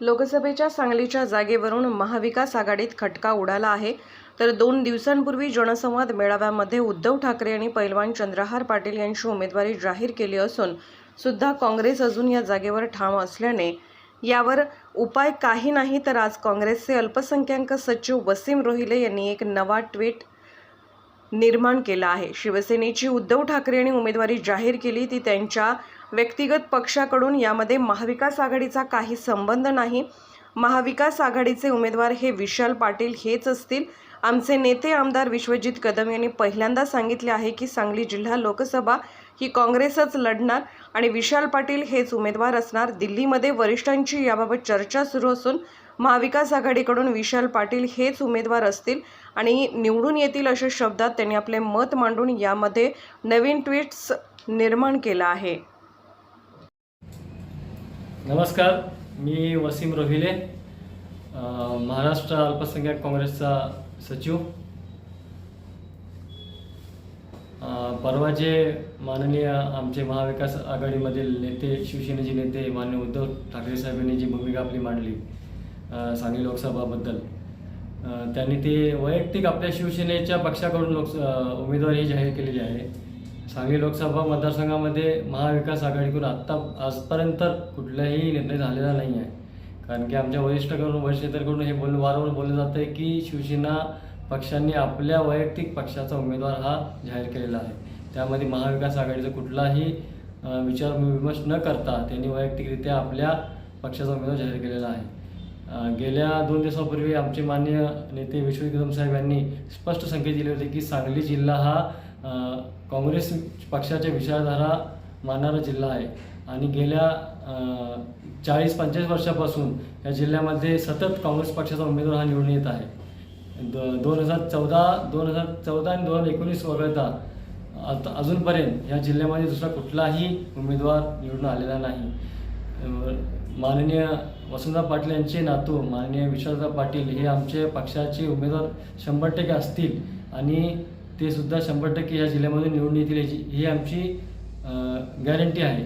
लोकसभेच्या सांगलीच्या जागेवरून महाविकास आघाडीत खटका उडाला आहे. तर दोन दिवसांपूर्वी जनसंवाद मेळाव्यामध्ये उद्धव ठाकरे आणि पैलवान चंद्रहार पाटील यांची उमेदवारी जाहीर केली असून सुद्धा काँग्रेस अजून या जागेवर ठाम असल्याने यावर उपाय काही नाही. तर आज काँग्रेसचे अल्पसंख्याक सचिव वसीम रोहिले यांनी एक नवा ट्विट निर्माण केला आहे. शिवसेनेची उद्धव ठाकरे यांनी उमेदवारी जाहीर केली. ती त्यांच्या व्यक्तिगत पक्षाकडून. यामध्ये महाविकास आघाडीचा काही संबंध नाही. महाविकास आघाडीचे उमेदवार हे विशाल पाटील हेच असतील. आमचे नेते आमदार विश्वजित कदम यांनी पहिल्यांदा सांगितले आहे की सांगली जिल्हा लोकसभा ही काँग्रेसच लढणार आणि विशाल पाटील हेच उमेदवार असणार. दिल्लीमध्ये वरिष्ठांची याबाबत चर्चा सुरू असून महाविकास आघाडीकडून विशाल पाटील हेच उमेदवार असतील आणि निवडून येतील अशा शब्दात त्यांनी आपले मत मांडून यामध्ये नवीन ट्विट्स निर्माण केलं आहे. नमस्कार मी वसीम रोहिले महाराष्ट्र अल्पसंख्याक काँग्रेसचा सचिव. परवा जे माननीय आमचे महाविकास आघाडीमधील नेते शिवसेनेचे नेते मान्य उद्धव ठाकरे साहेबांनी जी भूमिका आपली मांडली सांगली लोकसभाबद्दल. त्यांनी ते वैयक्तिक आपल्या शिवसेनेच्या पक्षाकडून लोकस उमेदवारी जाहीर केलेली आहे. सांगली लोकसभा मतदारसंघामध्ये महाविकास आघाडीकडून आत्ता आजपर्यंत कुठलाही निर्णय झालेला नाही आहे. कारण की आमच्या वरिष्ठकडून वरिष्ठ नेत्यांकडून हे बोल वारंवार बोललं जातं आहे की शिवसेना पक्षांनी आपल्या वैयक्तिक पक्षाचा उमेदवार हा जाहीर केलेला आहे. त्यामध्ये महाविकास आघाडीचा कुठलाही विचार विमर्श न करता त्यांनी वैयक्तिकरित्या आपल्या पक्षाचा उमेदवार जाहीर केलेला आहे. गेल्या दोन दिवसापूर्वी आमचे मान्य नेते विश्वजित कदम साहेब यांनी स्पष्ट संकेत दिले होते की सांगली जिल्हा हा काँग्रेस पक्षाच्या विचारधारा मानणारा जिल्हा आहे. आणि गेल्या चाळीस पंचेचाळीस वर्षापासून या जिल्ह्यामध्ये सतत काँग्रेस पक्षाचा उमेदवार हा निवडून येत आहे. द दोन हजार चौदा दोन हजार चौदा आणि दोन हजार एकोणीस वगळता आता अजूनपर्यंत या जिल्ह्यामध्ये दुसरा कुठलाही उमेदवार निवडून आलेला नाही. माननीय वसंतराव पाटील यांचे नातू माननीय विश्वासराव पाटील हे आमचे पक्षाचे उमेदवार शंभर टक्के असतील आणि ते सुद्धा शंभर टक्के या जिल्ह्यामध्ये निवडून येतील याची ही आमची गॅरंटी आहे.